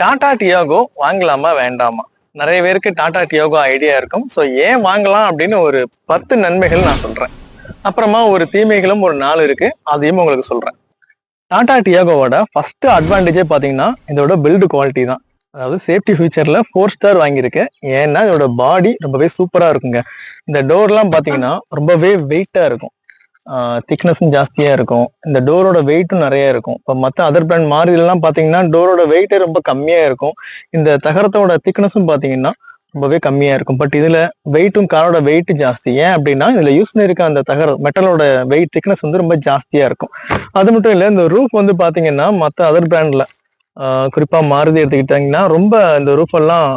Tata Diego வாங்கலாமா வேண்டாமா? நிறைய பேருக்கு டாடா டியாகோ ஐடியா இருக்கும். ஸோ ஏன் வாங்கலாம் அப்படின்னு ஒரு பத்து நன்மைகள் நான் சொல்றேன். அப்புறமா ஒரு தீமைகளும் ஒரு நாலு இருக்கு. அதையும் உங்களுக்கு சொல்றேன். டாடா டியாகோவோட ஃபர்ஸ்ட் அட்வான்டேஜே பார்த்தீங்கன்னா இதோட பில்டு குவாலிட்டி தான். அதாவது சேஃப்டி ஃபியூச்சரில் ஃபோர் ஸ்டார் வாங்கியிருக்கேன் ஏன்னா இதோட பாடி ரொம்பவே சூப்பராக இருக்குங்க. இந்த டோர்லாம் பார்த்தீங்கன்னா ரொம்பவே வெயிட்டாக இருக்கும். திக்னஸும் ஜாஸ்தியா இருக்கும். இந்த டோரோட வெயிட்டும் நிறைய இருக்கும். இப்போ மற்ற அதர் பிராண்ட் மாறுதலாம் பார்த்தீங்கன்னா டோரோட வெயிட்டே ரொம்ப கம்மியா இருக்கும். இந்த தகரத்தோட திக்னஸும் பார்த்தீங்கன்னா ரொம்பவே கம்மியா இருக்கும். பட் இதுல வெயிட்டும் காரோட வெயிட் ஜாஸ்தி. ஏன் அப்படின்னா இதுல யூஸ் பண்ணிருக்க அந்த தகர மெட்டலோட வெயிட் திக்னஸ் வந்து ரொம்ப ஜாஸ்தியா இருக்கும். அது மட்டும் இல்லை இந்த ரூஃப் வந்து பாத்தீங்கன்னா மற்ற அதர் பிராண்ட்ல குறிப்பா மாறுதி எடுத்துக்கிட்டாங்கன்னா ரொம்ப இந்த ரூஃப் எல்லாம்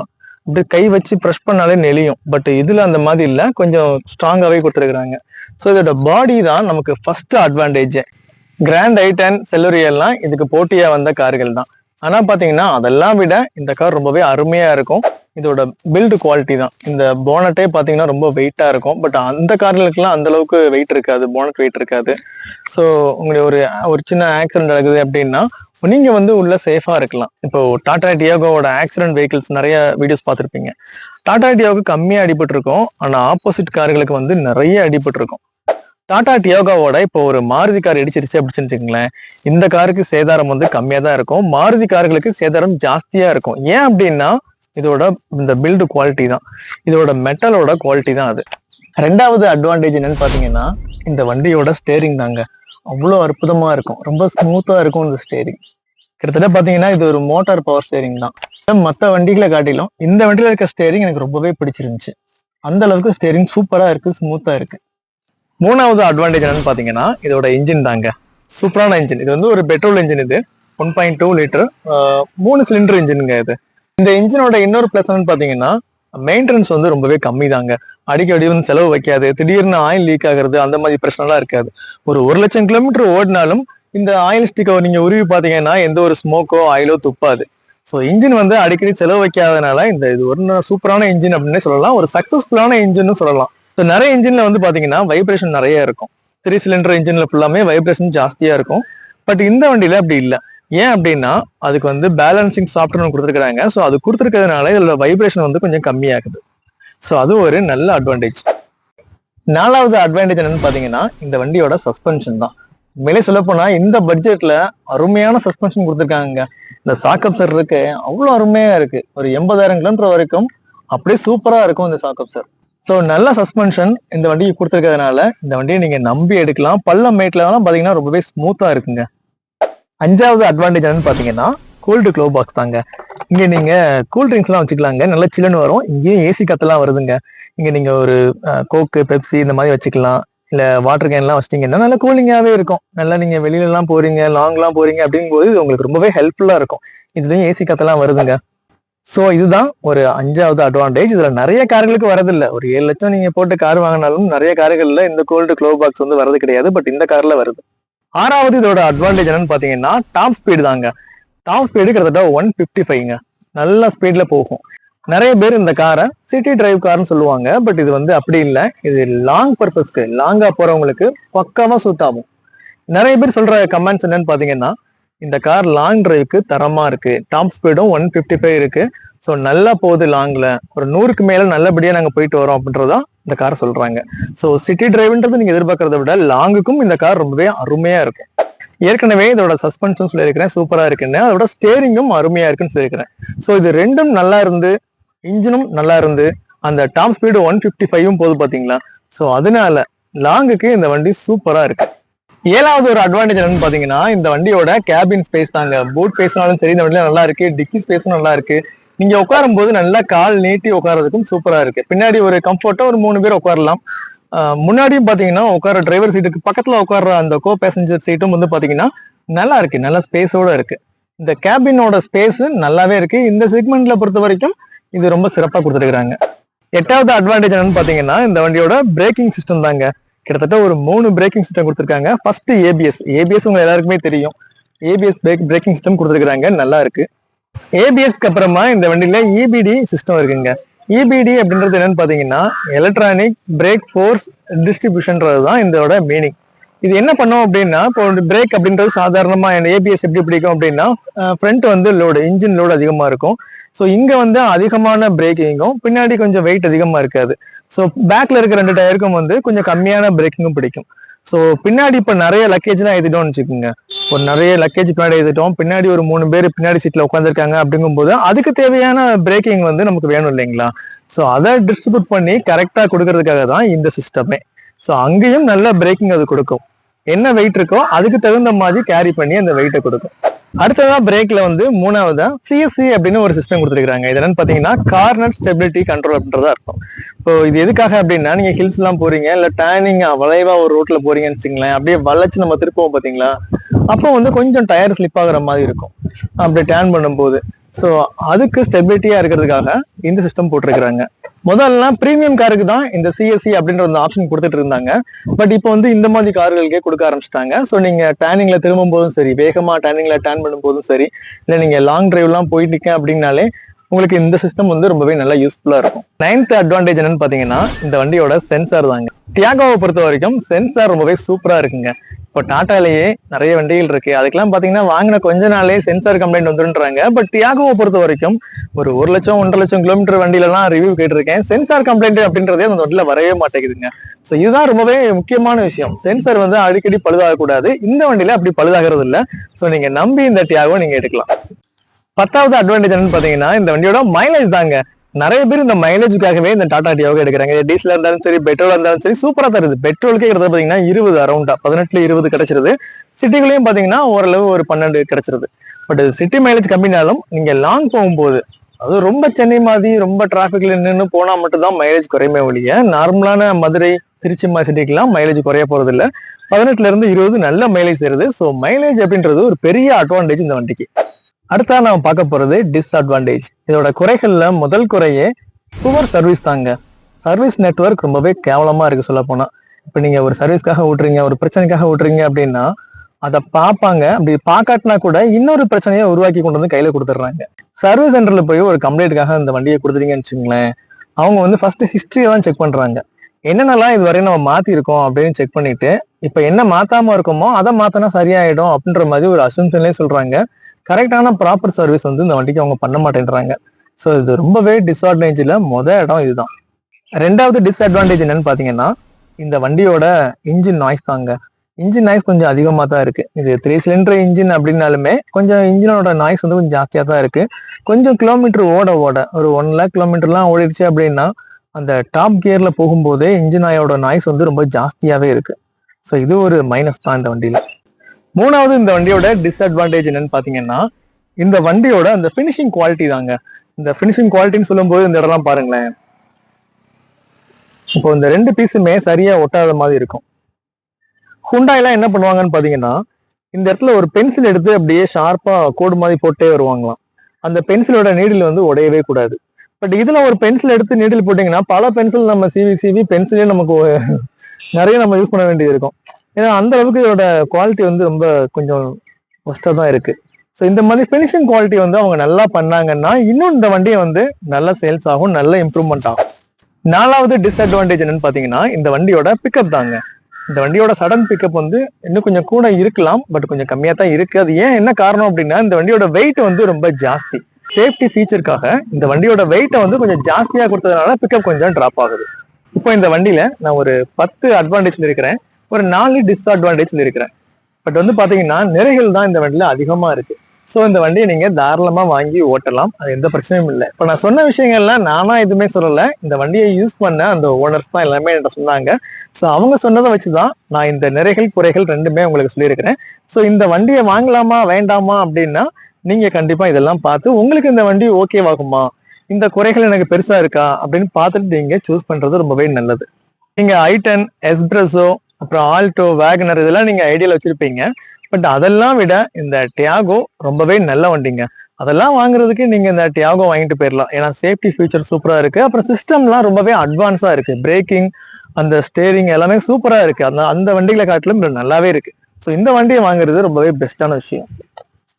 இப்படி கை வச்சு ப்ரெஷ் பண்ணாலே நெளியும். பட் இதில் அந்த மாதிரி இல்லை. கொஞ்சம் ஸ்ட்ராங்காகவே கொடுத்துருக்குறாங்க. ஸோ இதோட பாடி தான் நமக்கு first advantage Grand i ten செல்லுரியெல்லாம் இதுக்கு போட்டியாக வந்த கார்கள் தான். ஆனால் பார்த்தீங்கன்னா அதெல்லாம் விட இந்த கார் ரொம்பவே அருமையாக இருக்கும். இதோட பில்டு குவாலிட்டி தான். இந்த போனட்டே பார்த்தீங்கன்னா ரொம்ப வெயிட்டாக இருக்கும். பட் அந்த கார்களுக்கெல்லாம் அந்த அளவுக்கு வெயிட் இருக்காது. போனட் வெயிட் இருக்காது. ஸோ உங்களுடைய ஒரு ஒரு சின்ன ஆக்சிடென்ட் நடக்குது அப்படின்னா நீங்கள் வந்து உள்ள சேஃபாக இருக்கலாம். இப்போ டாடா டியாகோவோட ஆக்சிடென்ட் வெஹிக்கிள்ஸ் நிறைய வீடியோஸ் பார்த்துருப்பீங்க. டாடா டியாகோக்கு கம்மியாக அடிபட்டிருக்கும். ஆனால் ஆப்போசிட் கார்களுக்கு வந்து நிறைய அடிபட்டிருக்கும். டாடா டியோகாவோட இப்போ ஒரு மாருதி கார் இடிச்சிருச்சு அப்படின்னு வச்சுக்கோங்களேன். இந்த காருக்கு சேதாரம் வந்து கம்மியாக தான் இருக்கும். மாருதி கார்களுக்கு சேதாரம் ஜாஸ்தியாக இருக்கும். ஏன் அப்படின்னா இதோட இந்த பில்டு குவாலிட்டி தான். இதோட மெட்டலோட குவாலிட்டி தான் அது. ரெண்டாவது அட்வான்டேஜ் என்னன்னு பார்த்தீங்கன்னா இந்த வண்டியோட ஸ்டேரிங் தாங்க. அவ்வளோ அற்புதமா இருக்கும். ரொம்ப ஸ்மூத்தா இருக்கும் இந்த ஸ்டேரிங் கிட்டத்தட்ட பார்த்தீங்கன்னா இது ஒரு மோட்டார் பவர் ஸ்டேரிங் தான். மற்ற வண்டிகளை காட்டிலும் இந்த வண்டியில இருக்க ஸ்டேரிங் எனக்கு ரொம்பவே பிடிச்சிருந்துச்சு. அந்த அளவுக்கு ஸ்டேரிங் சூப்பரா இருக்கு ஸ்மூத்தா இருக்கு. மூணாவது அட்வான்டேஜ் என்னன்னு பார்த்தீங்கன்னா இதோட இன்ஜின் தாங்க. சூப்பரான இன்ஜின் இது வந்து ஒரு பெட்ரோல் இன்ஜின் இது. ஒன் பாயிண்ட் டூ லிட்டர் மூணு சிலிண்டர் இன்ஜினுங்க இது. இந்த இன்ஜினோட இன்னொரு பிளஸ் என்னன்னு பாத்தீங்கன்னா மெயின்டெனன்ஸ் வந்து ரொம்பவே கம்மி தாங்க அடிக்கடி வந்து செலவு வைக்காது. திடீர்னு ஆயில் லீக் ஆகுறது அந்த மாதிரி பிரச்சனைலாம் இருக்காது. ஒரு ஒரு லட்சம் கிலோமீட்டர் ஓடினாலும் இந்த ஆயில் ஸ்டிக்கை நீங்கள் உருவி பார்த்தீங்கன்னா எந்த ஒரு ஸ்மோக்கோ ஆயிலோ துப்பாது. ஸோ இன்ஜின் வந்து அடிக்கடி செலவு வைக்காதனால இந்த இது ஒரு சூப்பரான இன்ஜின் அப்படின்னே சொல்லலாம். ஒரு சக்ஸஸ்ஃபுல்லான இன்ஜின்னு சொல்லலாம். ஸோ நிறைய இன்ஜினில் வந்து பார்த்தீங்கன்னா வைப்ரேஷன் நிறைய இருக்கும். த்ரீ சிலிண்டர் இன்ஜின்ல ஃபுல்லாமே வைப்ரேஷன் ஜாஸ்தியாக இருக்கும். பட் இந்த வண்டியில அப்படி இல்லை. ஏன் அப்படின்னா அதுக்கு வந்து பேலன்சிங் சாஃப்ட்வேர் கொடுத்துருக்காங்க ஸோ அது கொடுத்துருக்கிறதுனால இதோட வைப்ரேஷன் வந்து கொஞ்சம் கம்மியாகுது. ஸோ அது ஒரு நல்ல அட்வான்டேஜ் நாலாவது அட்வான்டேஜ் என்னன்னு பார்த்தீங்கன்னா இந்த வண்டியோட சஸ்பென்ஷன் தான். மேலே சொல்லப்போனால் இந்த பட்ஜெட்டில் அருமையான சஸ்பென்ஷன் கொடுத்துருக்காங்க இந்த சாக்கப்சர் இருக்கு அவ்வளோ அருமையாக இருக்கு. ஒரு எண்பதாயிரம் கிலோமீட்டர் வரைக்கும் அப்படியே சூப்பராக இருக்கும் இந்த சாக்கப்சர் ஸோ நல்ல சஸ்பென்ஷன் இந்த வண்டிக்கு கொடுத்துருக்கிறதுனால இந்த வண்டியை நீங்கள் நம்பி எடுக்கலாம். பள்ளம் மேட்லாம் பார்த்தீங்கன்னா ரொம்பவே ஸ்மூத்தாக இருக்குங்க. அஞ்சாவது அட்வான்டேஜ் என்னன்னு பார்த்தீங்கன்னா கோல்டு க்ளோ பாக்ஸ் தாங்க. இங்கே நீங்கள் கூல் ட்ரிங்க்ஸ்லாம் வச்சுக்கலாங்க. நல்ல சில்லுன்னு வரும். இங்கேயும் ஏசி கத்தெல்லாம் வருதுங்க. இங்கே நீங்கள் ஒரு கோக்கு பெப்சி இந்த மாதிரி வச்சுக்கலாம். இல்லை வாட்டர் கேன்லாம் வச்சிட்டிங்கன்னா நல்லா நல்ல இருக்கும். நல்லா நீங்கள் வெளியிலலாம் போகிறீங்க லாங்லாம் போகிறீங்க அப்படிங்கும்போது இது உங்களுக்கு ரொம்பவே ஹெல்ப்ஃபுல்லாக இருக்கும். இதுலேயும் ஏசி கத்தெல்லாம் வருதுங்க. ஸோ இதுதான் ஒரு அஞ்சாவது அட்வான்டேஜ் இதில் நிறைய கார்களுக்கு வரதில்லை. ஒரு ஏழு லட்சம் நீங்கள் போட்டு கார் வாங்கினாலும் நிறைய கார்களில் இந்த கோல்டு க்ளோ பாக்ஸ் வந்து வரது கிடையாது. பட் இந்த காரில் வருது. ஆறாவது இதோட அட்வான்டேஜ் என்னன்னு பாத்தீங்கன்னா டாப் ஸ்பீடு தாங்க. டாப் ஸ்பீடு கிட்டத்தட்ட ஒன் பிப்டி ஃபைவ்ங்க நல்ல ஸ்பீட்ல போகும். நிறைய பேர் இந்த காரை சிட்டி டிரைவ் கார்னு சொல்லுவாங்க. பட் இது வந்து அப்படி இல்லை. இது லாங் பர்பஸ்க்கு லாங்கா போறவங்களுக்கு பக்காவா சூட் ஆகும். நிறைய பேர் சொல்ற கமெண்ட்ஸ் என்னன்னு பாத்தீங்கன்னா இந்த கார் லாங் டிரைவுக்கு தரமா இருக்கு. டாப் ஸ்பீடும் ஒன் ஃபிஃப்டி ஃபைவ் இருக்கு. ஸோ நல்லா போகுது லாங்ல ஒரு நூறுக்கு மேல நல்லபடியா நாங்கள் போயிட்டு வரோம் அப்படின்றதான் இந்த கார் சொல்றாங்க. ஸோ சிட்டி டிரைவ்ன்றது நீங்க எதிர்பார்க்கறத விட லாங்குக்கும் இந்த கார் ரொம்பவே அருமையா இருக்கும் ஏற்கனவே இதோட சஸ்பென்ஷன் சொல்லியிருக்கிறேன். சூப்பரா இருக்குன்னு. அதோட ஸ்டேரிங்கும் அருமையா இருக்குன்னு சொல்லியிருக்கிறேன். ஸோ இது ரெண்டும் நல்லா இருந்து இன்ஜினும் நல்லா இருந்து அந்த டாப் ஸ்பீடு ஒன் ஃபிஃப்டி ஃபைவும் போகுது பாத்தீங்களா? ஸோ அதனால லாங்குக்கு இந்த வண்டி சூப்பரா இருக்கு. ஏழாவது ஒரு அட்வான்டேஜ் என்னன்னு பாத்தீங்கன்னா இந்த வண்டியோட கேபின் ஸ்பேஸ் தாங்க. பூட் ஸ்பேஸ்னாலும் சரி இந்த வண்டியில நல்லா இருக்கு. டிக்கி ஸ்பேஸும் நல்லா இருக்கு. நீங்க உட்காரும் போது நல்லா கால் நீட்டி உட்காரதுக்கும் சூப்பரா இருக்கு. பின்னாடி ஒரு கம்ஃபர்ட்டா ஒரு மூணு பேர் உட்காரலாம். முன்னாடியும் பாத்தீங்கன்னா உட்கார டிரைவர் சீட்டுக்கு பக்கத்துல உட்கார்ற அந்த கோ பேசஞ்சர் சீட்டும் வந்து பாத்தீங்கன்னா நல்லா இருக்கு. நல்ல ஸ்பேஸோட இருக்கு. இந்த கேபினோட ஸ்பேஸ் நல்லாவே இருக்கு. இந்த செக்மெண்ட்ல பொறுத்த வரைக்கும் இது ரொம்ப சிறப்பா கொடுத்துருக்காங்க எட்டாவது அட்வான்டேஜ் என்னன்னு பாத்தீங்கன்னா இந்த வண்டியோட பிரேக்கிங் சிஸ்டம் தாங்க. கிட்டத்தட்ட ஒரு மூணு பிரேக்கிங் சிஸ்டம் கொடுத்துருக்காங்க. ஃபர்ஸ்ட் ஏபிஎஸ் ஏபிஎஸ் உங்க எல்லாருக்குமே தெரியும். ஏபிஎஸ் பிரேக் பிரேக்கிங் சிஸ்டம் கொடுத்துருக்காங்க நல்லா இருக்கு. ஏபிஎஸ்க்கு அப்புறமா இந்த வண்டியில இபிடி சிஸ்டம் இருக்குங்க. இபிடி அப்படின்றது என்னன்னு பாத்தீங்கன்னா எலக்ட்ரானிக் பிரேக் ஃபோர்ஸ் டிஸ்ட்ரிபியூஷன்ன்றது தான் இதோட மீனிங் இது என்ன பண்ணும் அப்படின்னா இப்போ பிரேக் அப்படின்றது சாதாரணமாக என்ன ஏபிஎஸ் எப்படி பிடிக்கும் அப்படின்னா ஃப்ரண்ட் வந்து லோடு இன்ஜின் லோடு அதிகமாக இருக்கும். ஸோ இங்கே வந்து அதிகமான பிரேக்கிங்கும் பின்னாடி கொஞ்சம் வெயிட் அதிகமாக இருக்காது. ஸோ பேக்கில் இருக்க ரெண்டு டயருக்கும் வந்து கொஞ்சம் கம்மியான பிரேக்கிங்கும் பிடிக்கும். ஸோ பின்னாடி இப்போ நிறைய லக்கேஜ்லாம் எழுதிட்டோம்னு வச்சுக்கோங்க. ஒரு நிறைய லக்கேஜ் பின்னாடி எழுதிட்டோம் பின்னாடி ஒரு மூணு பேர் பின்னாடி சீட்டில் உட்காந்துருக்காங்க அப்படிங்கும்போது அதுக்கு தேவையான பிரேக்கிங் வந்து நமக்கு வேணும் இல்லைங்களா? ஸோ அதை டிஸ்ட்ரிபியூட் பண்ணி கரெக்டாக கொடுக்கறதுக்காக தான் இந்த சிஸ்டமே ஸோ அங்கேயும் நல்ல பிரேக்கிங் அது கொடுக்கும். என்ன வெயிட் இருக்கோ அதுக்கு தகுந்த மாதிரி கேரி பண்ணி அந்த வெயிட்டை கொடுக்கும். அடுத்ததா பிரேக்ல வந்து மூணாவதா சிஎஸ்சி அப்படின்னு ஒரு சிஸ்டம் கொடுத்துருக்காங்க இது என்னன்னு பாத்தீங்கன்னா கார்னர் ஸ்டெபிலிட்டி கண்ட்ரோல் அப்படின்றதா இருக்கும். இப்போ இது எதுக்காக அப்படின்னா நீங்க ஹில்ஸ் எல்லாம் போறீங்க இல்ல டேனிங் வளைவா ஒரு ரோட்ல போறீங்கன்னு வச்சுங்களேன் அப்படியே வளைச்சு நம்ம திருப்போம் பாத்தீங்களா அப்போ வந்து கொஞ்சம் டயர் ஸ்லிப் ஆகுற மாதிரி இருக்கும். அப்படி டேன் பண்ணும்போது. ஸோ அதுக்கு ஸ்டெபிலிட்டியா இருக்கிறதுக்காக இந்த சிஸ்டம் போட்டிருக்கிறாங்க. முதல்ல பிரீமியம் காருக்கு தான் இந்த சிஎஸ்சி அப்படின்ற ஒரு ஆப்ஷன் கொடுத்துட்டு இருந்தாங்க. பட் இப்போ வந்து இந்த மாதிரி கார்களுக்கே கொடுக்க ஆரம்பிச்சிட்டாங்க. ஸோ நீங்க டேனிங்ல திரும்பும் போதும் சரி வேகமாக டேனிங்ல டேன் பண்ணும் போதும் சரி இல்லை நீங்கள் லாங் டிரைவ்லாம் போயிட்டு அப்படின்னாலே உங்களுக்கு இந்த சிஸ்டம் வந்து ரொம்பவே நல்லா யூஸ்ஃபுல்லாக இருக்கும். நைன்த் அட்வான்டேஜ் என்னன்னு பார்த்தீங்கன்னா இந்த வண்டியோட சென்சார் தாங்க. டியாகோவை பொறுத்த வரைக்கும் சென்சார் ரொம்பவே சூப்பராக இருக்குங்க. இப்போ டாட்டாலேயே நிறைய வண்டிகள் இருக்கு. அதுக்கெல்லாம் பாத்தீங்கன்னா வாங்கின கொஞ்ச நாளே சென்சார் கம்ப்ளைண்ட் வந்துருன்றாங்க. பட் டியாகோவை பொறுத்த வரைக்கும் ஒரு ஒரு லட்சம் ஒன்றரை லட்சம் கிலோமீட்டர் வண்டியிலலாம் ரிவ்யூ கேட்டிருக்கேன். சென்சார் கம்ப்ளைண்ட் அப்படின்றதே அந்த வண்டியில் வரவே மாட்டேங்குதுங்க. ஸோ இதுதான் ரொம்பவே முக்கியமான விஷயம். சென்சார் வந்து அடிக்கடி பழுதாகக்கூடாது. இந்த வண்டியில அப்படி பழுதாகிறது இல்லை. ஸோ நீங்க நம்பி இந்த டியாகோ நீங்க எடுக்கலாம். பத்தாவது அட்வான்டேஜ் என்னன்னு பாத்தீங்கன்னா இந்த வண்டியோட மைலேஜ் தாங்க. நிறைய பேர் இந்த மைலேஜுக்காகவே இந்த டாடா டியோகா எடுக்கிறாங்க. டீசலாக இருந்தாலும் சரி பெட்ரோலாக இருந்தாலும் சரி சூப்பராக தருது பெட்ரோலுக்கே கிட்டத்தட்ட பார்த்தீங்கன்னா இருபது அரௌண்டா பதினெட்டுல இருபது கிடைச்சிருது. சிட்டிக்குள்ளேயும் பார்த்தீங்கன்னா ஓரளவு ஒரு பன்னெண்டு கிடைச்சிருது. பட் சிட்டி மைலேஜ் கம்மினாலும் நீங்கள் லாங் போகும்போது அது ரொம்ப சென்னை மாதிரி ரொம்ப டிராபிக்ல நின்று போனால் மட்டும்தான் மைலேஜ் குறையுமே ஒழிய நார்மலான மதுரை திருச்சி மாதிரி சிட்டிக்கெல்லாம் மைலேஜ் குறைய போகிறது இல்லை பதினெட்டுல இருந்து இருபது நல்ல மைலேஜ் தருது. ஸோ மைலேஜ் அப்படின்றது ஒரு பெரிய அட்வான்டேஜ் இந்த வண்டிக்கு. அடுத்தா நம்ம பார்க்க போறது டிஸ்அட்வான்டேஜ் இதோட குறைகளில் முதல் குறையே புவர் சர்வீஸ் தாங்க. சர்வீஸ் நெட்வொர்க் ரொம்பவே கேவலமா இருக்கு சொல்ல போனா இப்போ நீங்க ஒரு சர்வீஸ்க்காக விட்றீங்க ஒரு பிரச்சனைக்காக விட்றீங்க அப்படின்னா அதை பார்ப்பாங்க அப்படி பார்க்காட்டினா கூட இன்னொரு பிரச்சனையை உருவாக்கி கொண்டு வந்து கையில கொடுத்துட்றாங்க. சர்வீஸ் சென்டர்ல போய் ஒரு கம்ப்ளைண்ட்டுக்காக இந்த வண்டியை கொடுத்துட்டீங்கன்னு வச்சுங்களேன் அவங்க வந்து ஃபர்ஸ்ட் ஹிஸ்டரியை தான் செக் பண்றாங்க. என்னென்னலாம் இது வரையும் நம்ம மாத்திருக்கோம் அப்படின்னு செக் பண்ணிட்டு இப்போ என்ன மாத்தாம இருக்கோமோ அதை மாத்தினா சரியாயிடும் அப்படின்ற மாதிரி ஒரு அசம்ஷன்லயே சொல்றாங்க. கரெக்டான ப்ராப்பர் சர்வீஸ் வந்து இந்த வண்டிக்கு அவங்க பண்ண மாட்டேன்றாங்க. ஸோ இது ரொம்பவே டிஸ்அட்வான்டேஜில் மொதல் இடம் இதுதான். ரெண்டாவது டிஸ்அட்வான்டேஜ் என்னன்னு பார்த்தீங்கன்னா இந்த வண்டியோட இன்ஜின் நாய்ஸ் தாங்க. இன்ஜின் நாய்ஸ் கொஞ்சம் அதிகமாக தான் இருக்கு. இது த்ரீ சிலிண்டர் இன்ஜின் அப்படின்னாலுமே கொஞ்சம் இன்ஜினோட நாய்ஸ் வந்து கொஞ்சம் ஜாஸ்தியாக தான் இருக்கு. கொஞ்சம் கிலோமீட்டர் ஓட ஓட ஒரு ஒன் லேக் கிலோமீட்டர்லாம் ஓடிடுச்சு அப்படின்னா அந்த டாப் கியரில் போகும்போதே இன்ஜின் ஆயோட நாய்ஸ் வந்து ரொம்ப ஜாஸ்தியாகவே இருக்கு. ஸோ இது ஒரு மைனஸ் தான் இந்த வண்டியில். மூணாவது இந்த வண்டியோட டிஸ்அட்வான்டேஜ் என்னன்னு பாத்தீங்கன்னா இந்த வண்டியோட அந்த ஃபினிஷிங் குவாலிட்டி தாங்க. இந்த ஃபினிஷிங் குவாலிட்டின்னு சொல்லும்போது இந்த இடம்லாம் பாருங்களேன். இப்போ இந்த ரெண்டு பீஸுமே சரியா ஒட்டாத மாதிரி இருக்கும். ஹுண்டாயெல்லாம் என்ன பண்ணுவாங்கன்னு பாத்தீங்கன்னா இந்த இடத்துல ஒரு பென்சில் எடுத்து அப்படியே ஷார்ப்பா கோடு மாதிரி போட்டே வருவாங்களாம். அந்த பென்சிலோட நீடில் வந்து உடையவே கூடாது. பட் இதுல ஒரு பென்சில் எடுத்து நீடில் போட்டீங்கன்னா பல பென்சில் நம்ம சிவி சிவி பென்சிலே நமக்கு நிறைய நம்ம யூஸ் பண்ண வேண்டியது இருக்கும். ஏன்னா அந்த அளவுக்கு இதோட குவாலிட்டி வந்து ரொம்ப கொஞ்சம் ஒஸ்டா தான் இருக்கு. ஸோ இந்த மாதிரி ஃபினிஷிங் குவாலிட்டி வந்து அவங்க நல்லா பண்ணாங்கன்னா இன்னும் இந்த வண்டியை வந்து நல்ல சேல்ஸ் ஆகும் நல்ல இம்ப்ரூவ்மெண்ட் ஆகும். நாலாவது டிஸ்அட்வான்டேஜ் என்னன்னு பாத்தீங்கன்னா இந்த வண்டியோட பிக்கப் தாங்க. இந்த வண்டியோட சடன் பிக்கப் வந்து இன்னும் கொஞ்சம் கூட இருக்கலாம் பட் கொஞ்சம் கம்மியா தான் இருக்கு. அது ஏன் என்ன காரணம் அப்படின்னா இந்த வண்டியோட வெயிட் வந்து ரொம்ப ஜாஸ்தி. சேஃப்டி ஃபீச்சருக்காக இந்த வண்டியோட வெயிட்டை வந்து கொஞ்சம் ஜாஸ்தியா கொடுத்ததுனால பிக்கப் கொஞ்சம் டிராப் ஆகுது. இப்போ இந்த வண்டியில நான் ஒரு பத்து அட்வான்டேஜ்ல இருக்கிறேன். ஒரு நாலு டிஸ்அட்வான்டேஜ் இருக்கிறேன். பட் வந்து பாத்தீங்கன்னா நிறைகள் தான் இந்த வண்டியில அதிகமா இருக்கு. ஸோ இந்த வண்டியை நீங்க தாராளமா வாங்கி ஓட்டலாம். அது எந்த பிரச்சனையும் இல்லை. இப்போ நான் சொன்ன விஷயங்கள்லாம் நானா எதுவுமே சொல்லல. இந்த வண்டியை யூஸ் பண்ண அந்த ஓனர்ஸ் தான் எல்லாமே என்கிட்ட சொன்னாங்க. ஸோ அவங்க சொன்னதை வச்சுதான் நான் இந்த நிறைகள் குறைகள் ரெண்டுமே உங்களுக்கு சொல்லியிருக்கிறேன். ஸோ இந்த வண்டியை வாங்கலாமா வேண்டாமா அப்படின்னா நீங்க கண்டிப்பா இதெல்லாம் பார்த்து உங்களுக்கு இந்த வண்டி ஓகேவாகுமா இந்த குறைகள் எனக்கு பெருசா இருக்கா? அப்படின்னு பார்த்துட்டு நீங்க சூஸ் பண்றது ரொம்பவே நல்லது. நீங்க ஐட்டன் எஸ்பிரஸோ அப்புறம் ஆல்டோ வேகனர் இதெல்லாம் நீங்க ஐடியால வச்சிருப்பீங்க. பட் அதெல்லாம் விட இந்த டியாகோ ரொம்பவே நல்ல வண்டிங்க. அதெல்லாம் வாங்குறதுக்கு நீங்க இந்த டியாகோ வாங்கிட்டு போயிடலாம் ஏன்னா சேஃப்டி ஃபீச்சர் சூப்பரா இருக்கு. அப்புறம் சிஸ்டம்லாம் ரொம்பவே அட்வான்ஸா இருக்கு. பிரேக்கிங் அந்த ஸ்டேரிங் எல்லாமே சூப்பரா இருக்கு. அந்த அந்த வண்டிகளை காட்டிலும் நல்லாவே இருக்கு. ஸோ இந்த வண்டியை வாங்குறது ரொம்பவே பெஸ்டான விஷயம்.